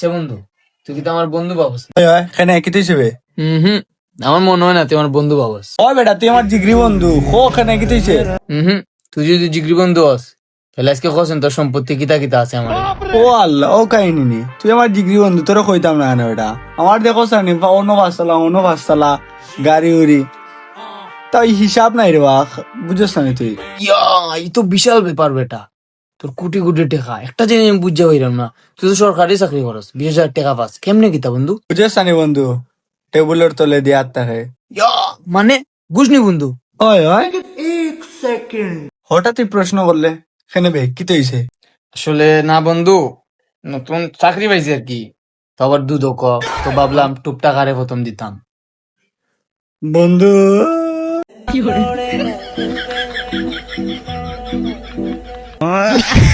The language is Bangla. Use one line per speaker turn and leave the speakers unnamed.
আচ্ছা বন্ধু তুই কি তো আমার বন্ধু
তুই হিসেবে।
হুম হুম আমার মনে হয় না তুই আমার বন্ধু
ও বেটা তুই আমার জিগরি বন্ধু। হো কি তুই
হুম হুম তুই যদি জিগরি বন্ধু হস তাহলে আজকে তোর সম্পত্তি কিতা কিতা আছে আমার।
ও আল্লাহ ও কাহিনী নি। তুই আমার জিগরি বন্ধু তোরা কইতাম না কেন বেটা? আমার দেখো সানি অন্য পাঁচতলা অন্য পাঁচতলা গাড়ি উড়ি। তাই হিসাব নাই রে বা বুঝছ না তুই?
ইয়া এই তো বিশাল ব্যাপার বেটা। তোর কোটি কোটি টাকা। একটা জিনিস আমি বুঝতে পাইলাম না। তুই তো সরকারি চাকরি করস বিশ হাজার টাকা পাস। কেমনে কিতা বন্ধু?
বুঝছ না বন্ধু? টেবিলের তলে দিয়ে হাত থাকে
মানে? বুঝনি বন্ধু?
ওই ওই হঠাৎই প্রশ্ন করলে কেন বে কি তো হইছে?
আসলে না বন্ধু নতুন চাকরি পাইছি আর কি। তো আবার দুধ ক তো ভাবলাম টুকটাক আরে প্রথম দিতাম।
বন্ধু। What?